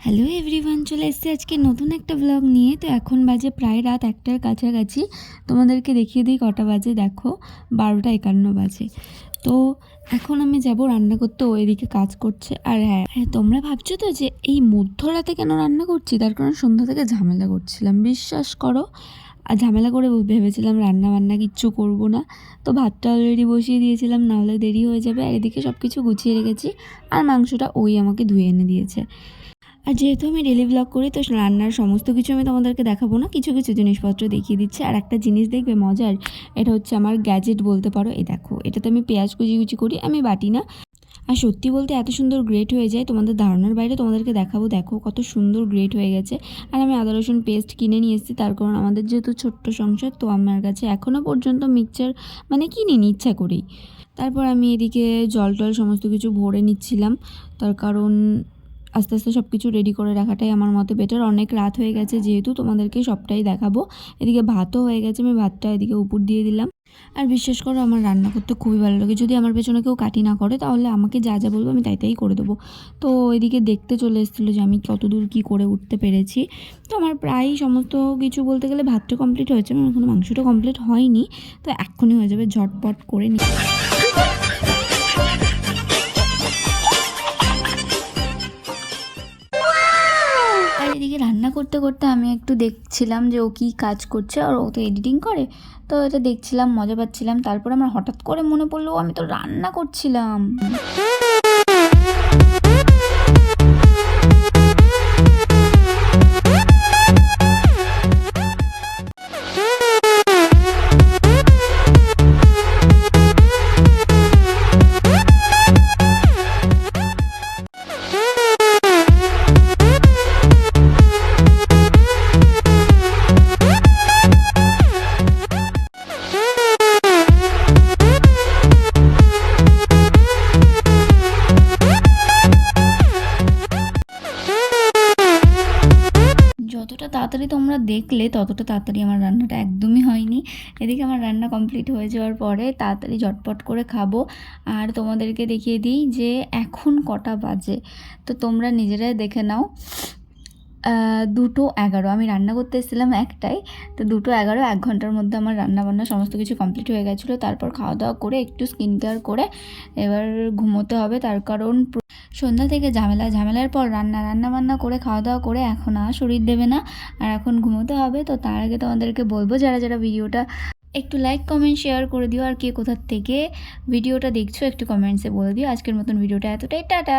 Hello everyone চলে এসেছি আজকে নতুন একটা ব্লগ নিয়ে। তো এখন বাজে প্রায় রাত একটার কাছাকাছি। তোমাদেরকে দেখিয়ে দিই কটা বাজে, দেখো, বারোটা একান্ন বাজে। তো এখন আমি যাব রান্না করতে, ও এদিকে কাজ করছে। আর হ্যাঁ হ্যাঁ তোমরা ভাবছ তো যে এই মধ্যরাতে কেন রান্না করছি? তার কারণ সন্ধ্যা থেকে ঝামেলা করছিলাম, বিশ্বাস করো। আর ঝামেলা করে ভেবেছিলাম রান্না বান্না কিচ্ছু করব না। তো ভাতটা অলরেডি বসিয়ে দিয়েছিলাম, নাহলে দেরি হয়ে যাবে। আর এদিকে সব কিছু গুছিয়ে রেখেছি। আর মাংসটা ওই আমাকে ধুয়ে এনে দিয়েছে। আর যেহেতু আমি ডেলি ব্লগ করি, তো রান্নার সমস্ত কিছু আমি তোমাদেরকে দেখাবো না। কিছু কিছু জিনিসপত্র দেখিয়ে দিচ্ছি। আর একটা জিনিস দেখবে মজার, এটা হচ্ছে আমার গ্যাজেট বলতে পারো। এই দেখো এটা তো আমি পেঁয়াজ কুচি কুচি করি, আমি বাটি না। আর সত্যি বলতে এত সুন্দর গ্রেট হয়ে যায়, তোমাদের ধারণার বাইরে তোমাদেরকে দেখাবো। দেখো কত সুন্দর গ্রেট হয়ে গেছে। আর আমি আদা, রসুন পেস্ট কিনে নিয়ে এসেছি, তার কারণ আমাদের যেহেতু ছোট্ট সংসার, তো আমার কাছে এখনও পর্যন্ত মিক্সচার মানে কিনিনি, ইচ্ছা করেই। তারপর আমি এদিকে জল টল সমস্ত কিছু ভরে নিচ্ছিলাম। তার কারণ আস্তে আস্তে সব কিছু রেডি করে রাখাটাই আমার মতে বেটার অনেক রাত হয়ে গেছে যেহেতু তোমাদেরকে সবটাই দেখাবো। এদিকে ভাতও হয়ে গেছে, আমি ভাতটা এদিকে উপর দিয়ে দিলাম। আর বিশ্বাস করো, আমার রান্না করতে খুবই ভালো লাগে। যদি আমার পেছনে কেউ কাটি না করে, তাহলে আমাকে যা যা বলব আমি তাই তাই করে দেবো। তো এদিকে দেখতে চলে এসেছিল যে আমি কতদূর কী করে উঠতে পেরেছি। তো আমার প্রায় সমস্ত কিছু বলতে গেলে ভাতটা কমপ্লিট হয়েছে আমার এখনও মাংসটা কমপ্লিট হয়নি। তো এক্ষুনি হয়ে যাবে ঝটপট করে নি এদিকে রান্না করতে করতে আমি একটু দেখছিলাম যে ও কী কাজ করছে আর ও তো এডিটিং করে। তো এটা দেখছিলাম, মজা পাচ্ছিলাম। তারপর আমার হঠাৎ করে মনে পড়ল, আমি তো রান্না করছিলাম। যতটা তাড়াতাড়ি তোমরা দেখলে, ততটা তাড়াতাড়ি আমার রান্নাটা একদমই হয়নি। এদিকে আমার রান্না কমপ্লিট হয়ে যাওয়ার পরে তাড়াতাড়ি ঝটপট করে খাব। আর তোমাদেরকে দেখিয়ে দিই যে এখন কটা বাজে। তো তোমরা নিজেরাই দেখে নাও। দুটো এগারো। আমি রান্না করতে এসেছিলাম একটাই। তো দুটো এগারো, এক ঘণ্টার মধ্যে আমার রান্না বান্না সমস্ত কিছু কমপ্লিট হয়ে গেছিল। তারপর খাওয়া দাওয়া করে একটু স্কিন কেয়ার করে এবার ঘুমোতে হবে। তার কারণ সন্ধ্যা থেকে ঝামেলা, ঝামেলার পর রান্না রান্না বান্না করে খাওয়া দাওয়া করে এখন আর শরীর দেবে না আর এখন ঘুমোতে হবে। তো তার আগে তোমাদেরকে বলব, যারা যারা ভিডিওটা একটু লাইক কমেন্ট শেয়ার করে দিও আর কে কোথার থেকে ভিডিওটা দেখছ একটু কমেন্টসে বলে দিও। আজকের মতন ভিডিওটা এতটাই, টাটা!